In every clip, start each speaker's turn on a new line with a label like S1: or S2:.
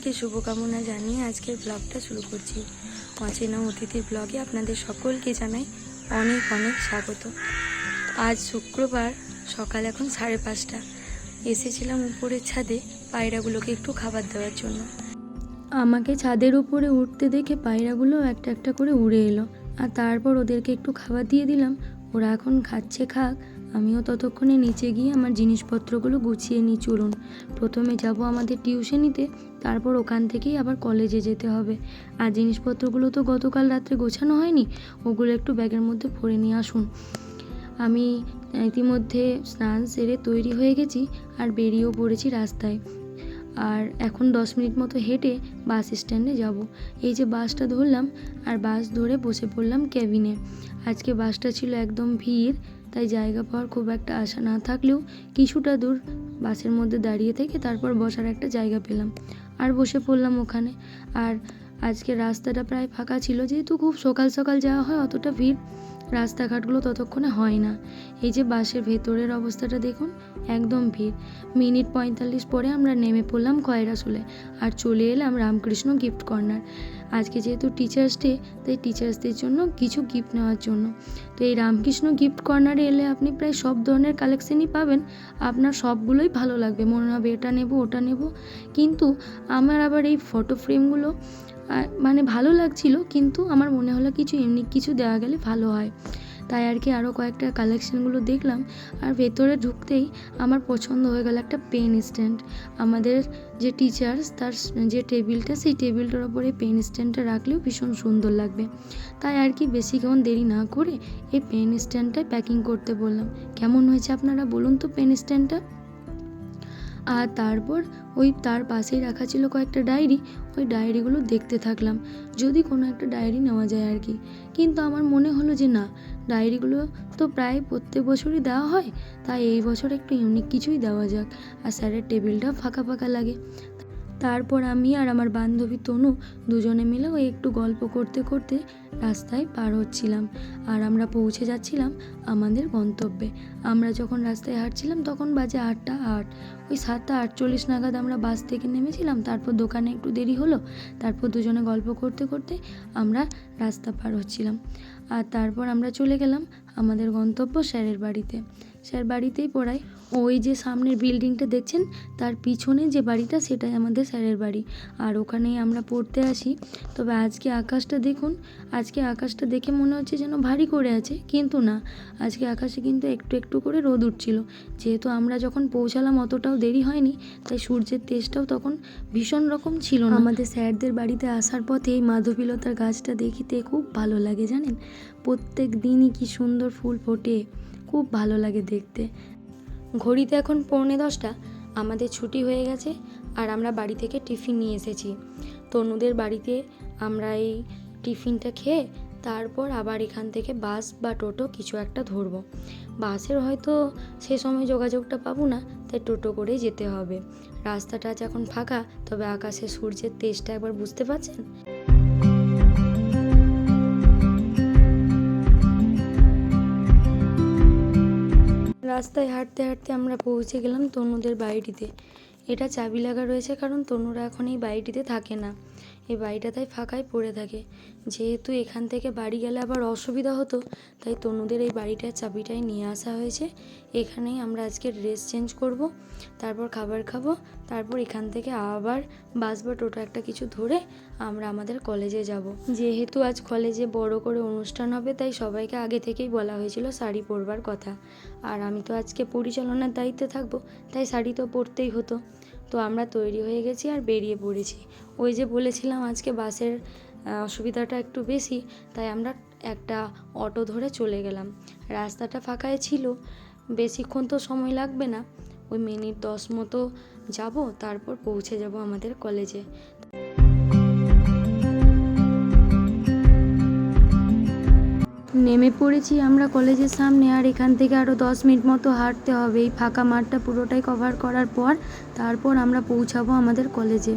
S1: সকলকে শুভকামনা জানিয়ে আজকের ব্লগটা শুরু করছি। অচেনা অতিথির ব্লগে আপনাদের সকলকে জানাই অনেক অনেক স্বাগত। আজ শুক্রবার, সকাল এখন সাড়ে পাঁচটা। এসেছিলাম উপরের ছাদে পায়রাগুলোকে একটু খাবার দেওয়ার জন্য। আমাকে ছাদের উপরে উঠতে দেখে পায়রাগুলো একটা একটা করে উড়ে এলো। আর তারপর ওদেরকে একটু খাবার দিয়ে দিলাম। ওরা এখন খাচ্ছে খাক আমিও ততক্ষণে নিচে গিয়ে আমার জিনিসপত্রগুলো গুছিয়ে নিই, চলুন। প্রথমে যাব আমাদের টিউশনিতে, তারপর ওখান থেকেই আবার কলেজে যেতে হবে। আর জিনিসপত্রগুলো তো গতকাল রাত্রে গোছানো হয়নি, ওগুলো একটু ব্যাগের মধ্যে ভরে নিয়ে আসুন। আমি ইতিমধ্যে স্নান সেরে তৈরি হয়ে গেছি আর বেরিয়েও পড়েছি রাস্তায়। আর এখন দশ মিনিট মতো হেঁটে বাস স্ট্যান্ডে যাব। এই যে বাসটা ধরলাম, আর বাস ধরে বসে পড়লাম ক্যাবিনে। আজকে বাসটা ছিল একদম ভিড় তাই জায়গা পাওয়ার খুব একটা আশা না থাকলেও কিছুটা দূর বাসের মধ্যে দাঁড়িয়ে থেকে তারপর বসার একটা জায়গা পেলাম। আর বসে পড়লাম ওখানে। আর আজকে রাস্তাটা প্রায় ফাঁকা ছিল, যেহেতু খুব সকাল সকাল যাওয়া হয়, অতটা ভিড় রাস্তাঘাটগুলো ততক্ষণে হয় না। এই যে বাসের ভেতরের অবস্থাটা দেখুন, একদম ভিড়। মিনিট পঁয়তাল্লিশ পরে আমরা নেমে পড়লাম কয়রাসুলে আর চলে এলাম রামকৃষ্ণ গিফট কর্নার আজকে যেহেতু টিচার্স ডে তাই টিচার্সদের জন্য কিছু গিফট নেওয়ার জন্য। তো এই রামকৃষ্ণ গিফট কর্নারে এলে আপনি প্রায় সব ধরনের কালেকশনই পাবেন। আপনার সবগুলোই ভালো লাগবে। মনে হবে এটা নেব, ওটা নেব। কিন্তু আমার আবার এই ফটো ফ্রেমগুলো আহ, মানে ভালো লাগছিল কিন্তু আমার মনে হলো কিছু এমনি কিছু দেওয়া গেলে ভালো হয়। তাই আর কি আরও কয়েকটা কালেকশনগুলো দেখলাম আর ভেতরে ঢুকতেই আমার পছন্দ হয়ে গেল একটা পেন স্ট্যান্ড আমাদের যে টিচার্স তার যে টেবিলটা সেই টেবিলটার ওপরে পেন স্ট্যান্ডটা রাখলেও ভীষণ সুন্দর লাগবে। তাই আর কি বেশিক্ষণ দেরি না করে এই পেন স্ট্যান্ডটাই প্যাকিং করতে বললাম। কেমন হয়েছে আপনারা বলুন তো পেন স্ট্যান্ডটা আর তারপর ওই তার পাশেই রাখা ছিল কয়েকটা ডায়েরি, ওই ডায়েরিগুলো দেখতে থাকলাম। যদি কোনো একটা ডায়েরি নেওয়া যায় আর কি। কিন্তু আমার মনে হলো যে না, ডায়েরিগুলো তো প্রায় প্রত্যেক বছরই দেওয়া হয়, তাই এই বছর একটু ইউনিক কিছুই দেওয়া যাক। আর স্যারের টেবিলটা ফাঁকা ফাঁকা লাগে। তারপর আমি আর আমার বান্ধবী তনু দুজনে মিলে ওই একটু গল্প করতে করতে রাস্তায় পার হচ্ছিলাম। আর আমরা পৌঁছে যাচ্ছিলাম আমাদের গন্তব্যে। আমরা যখন রাস্তায় হাঁটছিলাম তখন বাজে আটটা আট। ওই সাতটা আটচল্লিশ নাগাদ আমরা বাস থেকে নেমেছিলাম, তারপর দোকানে একটু দেরি হলো, তারপর দুজনে গল্প করতে করতে আমরা রাস্তা পার হচ্ছিলাম। আর তারপর আমরা চলে গেলাম আমাদের গন্তব্য স্যারের বাড়িতে। স্যার বাড়িতেই পড়াই ওই যে সামনের বিল্ডিংটা দেখছেন, তার পিছনে যে বাড়িটা, সেটাই আমাদের স্যারের বাড়ি। আর ওখানেই আমরা পড়তে আসি। তবে আজকে আকাশটা দেখুন, আজকে আকাশটা দেখে মনে হচ্ছে যেন ভারী করে আছে, কিন্তু না। আজকে আকাশে কিন্তু একটু একটু করে রোদ উঠছিল। যেহেতু আমরা যখন পৌঁছালাম, অতটাও দেরি হয়নি, তাই সূর্যের তেজটাও তখন ভীষণ রকম ছিল না। আমাদের স্যারদের বাড়িতে আসার পথে এই মাধবীলতার গাছটা দেখিতে খুব ভালো লাগে, জানেন? প্রত্যেক দিনই কি সুন্দর ফুল ফোটে। খুব ভালো লাগে দেখতে। ঘড়িতে এখন পৌনে দশটা, আমাদের ছুটি হয়ে গেছে আর আমরা বাড়ি থেকে টিফিন নিয়ে এসেছি। তনুদের বাড়িতে আমরা এই টিফিনটা খেয়ে তারপর আবার এখান থেকে বাস বা টোটো কিছু একটা ধরবো। বাসের হয়তো সে সময় যোগাযোগটা পাবো না, তাই টোটো করেই যেতে হবে। রাস্তাটা আজ এখন ফাঁকা, তবে আকাশে সূর্যের তেজটা একবার বুঝতে পারছেন? রাস্তায় হাঁটতে হাঁটতে আমরা পৌঁছে গেলাম তনুদের বাড়িটিতে। এটা চাবি লাগা রয়েছে কারণ তনুরা এখন এই বাড়িটিতে থাকে না। এই বাড়িটা তাই ফাঁকাই পড়ে থাকে। যেহেতু এখান থেকে বাড়ি গেলে আবার অসুবিধা হতো, তাই তনুদের এই বাড়িটার চাবিটাই নিয়ে আসা হয়েছে। এখানেই আমরা আজকে ড্রেস চেঞ্জ করব, তারপর খাবার খাব, তারপর এখান থেকে আবার বাস বা টোটো একটা কিছু ধরে আমরা আমাদের কলেজে যাব। যেহেতু আজ কলেজে বড় করে অনুষ্ঠান হবে, তাই সবাইকে আগে থেকেই বলা হয়েছিল শাড়ি পরবার কথা। আর আমি তো আজকে পরিচালনার দায়িত্বে থাকব, তাই শাড়ি তো পরতেই হতো। তো আমরা তৈরি হয়ে গেছি আর বেরিয়ে পড়েছি। ওই যে বলেছিলাম আজকে বাসের অসুবিধাটা একটু বেশি, তাই আমরা একটা অটো ধরে চলে গেলাম। রাস্তাটা ফাঁকায় ছিল, বেশিক্ষণ তো সময় লাগবে না। ওই মিনিট দশ মতো যাব, তারপর পৌঁছে যাব আমাদের কলেজে। নেমে পড়েছি আমরা কলেজের সামনে আর এখান থেকে আরও দশ মিনিট মতো হাঁটতে হবে। এই ফাঁকা মাঠটা পুরোটাই কভার করার পর তারপর আমরা পৌঁছাবো আমাদের কলেজে।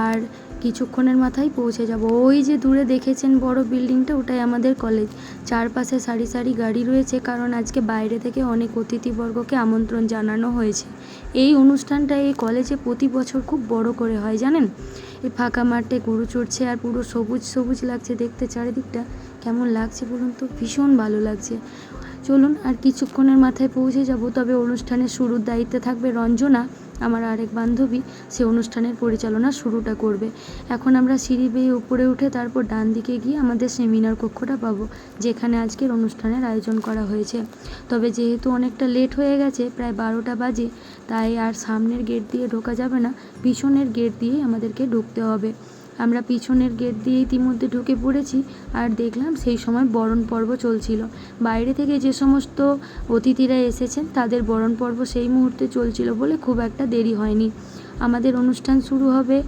S1: আর কিছুক্ষণের মাথায় পৌঁছে যাব। ওই যে দূরে দেখেছেন বড় বিল্ডিংটা, ওটাই আমাদের কলেজ। চারপাশে সারি সারি গাড়ি রয়েছে, কারণ আজকে বাইরে থেকে অনেক অতিথিবর্গকে আমন্ত্রণ জানানো হয়েছে। এই অনুষ্ঠানটা এই কলেজে প্রতি বছর খুব বড় করে হয়, জানেন? এই ফাঁকা মাঠে গরু চড়ছে আর পুরো সবুজ সবুজ লাগছে দেখতে চারিদিকটা। কেমন লাগছে বলুন তো? ভীষণ ভালো লাগছে। চলুন, আর কিছুক্ষণের মাথায় পৌঁছে যাব, তবে অনুষ্ঠানের শুরুর দায়িত্বে থাকবে রঞ্জনা, আমার আরেক বান্ধবী। সে অনুষ্ঠানের পরিচালনা শুরুটা করবে। এখন আমরা সিঁড়ি বেয়ে উপরে উঠে তারপর ডান দিকে গিয়ে আমাদের সেমিনার কক্ষটা পাবো, যেখানে আজকের অনুষ্ঠানের আয়োজন করা হয়েছে। তবে যেহেতু অনেকটা লেট হয়ে গেছে, প্রায় বারোটা বাজে, তাই আর সামনের গেট দিয়ে ঢোকা যাবে না, পিছনের গেট দিয়ে আমাদেরকে ঢুকতে হবে। আমরা পিছনের গেট দিয়ে ইতিমধ্যে ঢুকে পড়েছি আর দেখলাম সেই সময় বরণ পর্ব চলছিল। বাইরে থেকে যে সমস্ত অতিথিরা এসেছেন, তাদের বরণ পর্ব সেই মুহূর্তে চলছিল বলে খুব একটা দেরি হয়নি। আমাদের অনুষ্ঠান শুরু হবে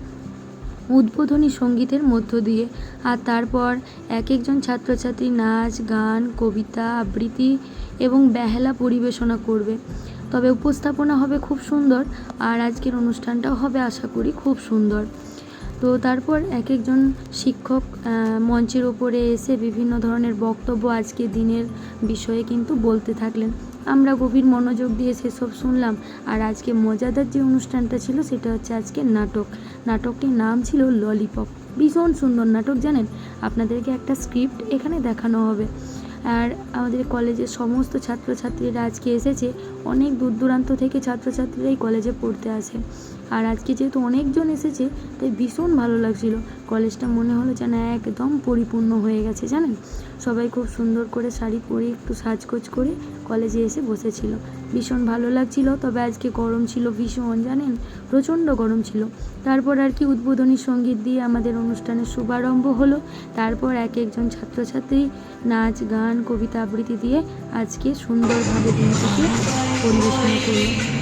S1: উদ্বোধনী সঙ্গীতের মধ্য দিয়ে আর তারপর এক একজন ছাত্রছাত্রী নাচ, গান, কবিতা, আবৃত্তি এবং বেহালা পরিবেশনা করবে। তবে উপস্থাপনা হবে খুব সুন্দর আর আজকের অনুষ্ঠানটাও হবে আশা করি খুব সুন্দর। তো তারপর এক একজন শিক্ষক মঞ্চের ওপরে এসে বিভিন্ন ধরনের বক্তব্য আজকে দিনের বিষয়ে কিন্তু বলতে থাকলেন। আমরা গভীর মনোযোগ দিয়ে সেসব শুনলাম। আর আজকে মজাদার যে অনুষ্ঠানটা ছিল, সেটা হচ্ছে আজকে নাটক। নাটকটির নাম ছিল ললিপপ। ভীষণ সুন্দর নাটক, জানেন? আপনাদেরকে একটা স্ক্রিপ্ট এখানে দেখানো হবে। আর আমাদের কলেজের সমস্ত ছাত্রছাত্রীরা আজকে এসেছে। অনেক দূর দূরান্ত থেকে ছাত্রছাত্রীরা এই কলেজে পড়তে আসে। আর আজকে যেহেতু অনেকজন এসেছে, তাই ভীষণ ভালো লাগছিল। কলেজটা মনে হলো যেন একদম পরিপূর্ণ হয়ে গেছে, জানেন? সবাই খুব সুন্দর করে শাড়ি পরে একটু সাজগোজ করে কলেজে এসে বসেছিল। ভীষণ ভালো লাগছিল, তবে আজকে গরম ছিল ভীষণ, জানেন? প্রচণ্ড গরম ছিল। তারপর আর কি উদ্বোধনী সংগীত দিয়ে আমাদের অনুষ্ঠানের শুভারম্ভ হলো। তারপর এক একজন ছাত্রছাত্রী নাচ, গান, কবিতা আবৃত্তি দিয়ে আজকে সুন্দরভাবে দিনটিকে পরিবেশনা করল।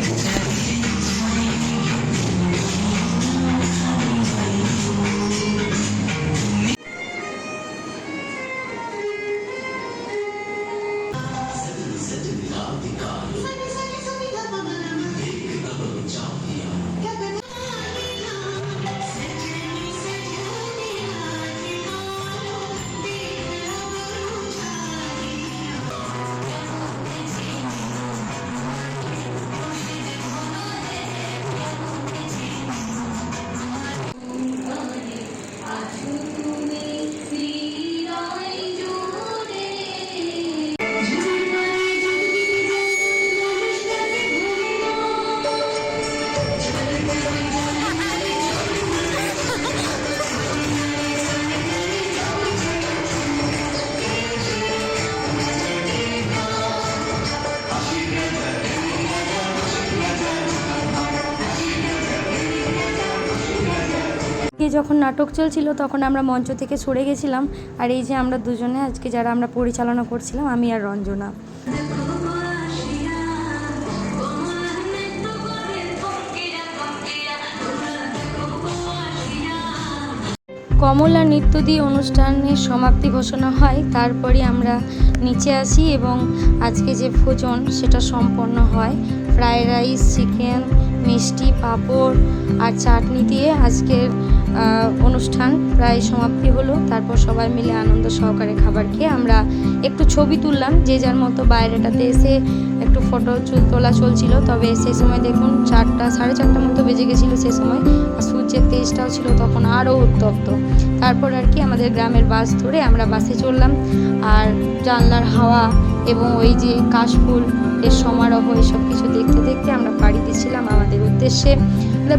S1: যখন নাটক চলছিল, তখন আমরা মঞ্চ থেকে সরে গেছিলাম। আর এই যে আমরা দুজনে, আজকে যারা আমরা পরিচালনা করছিলাম, আমি আর রঞ্জনা। কমলা নৃত্য দিয়ে অনুষ্ঠানের সমাপ্তি ঘোষণা হয়। তারপরে আমরা নিচে আসি এবং আজকে যে ভোজন, সেটা সম্পন্ন হয়। ফ্রায়েড রাইস, চিকেন, মিষ্টি, পাঁপড় আর চাটনি দিয়ে আজকের অনুষ্ঠান প্রায় সমাপ্তি হলো। তারপর সবাই মিলে আনন্দ সহকারে খাবার খেয়ে আমরা একটু ছবি তুললাম। যে যার মতো বাইরেটাতে এসে একটু ফটো তোলা চলছিল। তবে সেই সময় দেখুন চারটা, সাড়ে চারটার মতো বেজে গেছিল সে সময়। আর সূর্যের তেজটাও ছিল তখন আরও উত্তপ্ত। তারপর আর কি আমাদের গ্রামের বাস ধরে আমরা বাসে চললাম আর জানলার হাওয়া এবং ওই যে কাশফুল, এর সমারোহ, এসব কিছু দেখতে দেখতে আমরা বাড়িতে ছিলাম আমাদের উদ্দেশ্যে।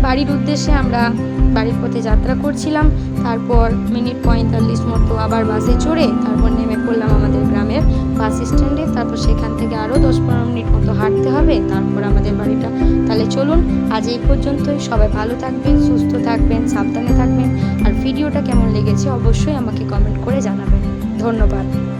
S1: বাড়ির উদ্দেশ্যে আমরা বাড়ির পথে যাত্রা করছিলাম। তারপর মিনিট পঁয়তাল্লিশ মতো আবার বাসে চড়ে তারপর নেমে পড়লাম আমাদের গ্রামের বাস স্ট্যান্ডে। তারপর সেখান থেকে আরও দশ পনেরো মিনিট মতো হাঁটতে হবে। তারপর আমাদের বাড়িটা। তাহলে চলুন, আজ এই পর্যন্তই। সবাই ভালো থাকবেন, সুস্থ থাকবেন, সাবধানে থাকবেন। আর ভিডিওটা কেমন লেগেছে অবশ্যই আমাকে কমেন্ট করে জানাবেন। ধন্যবাদ।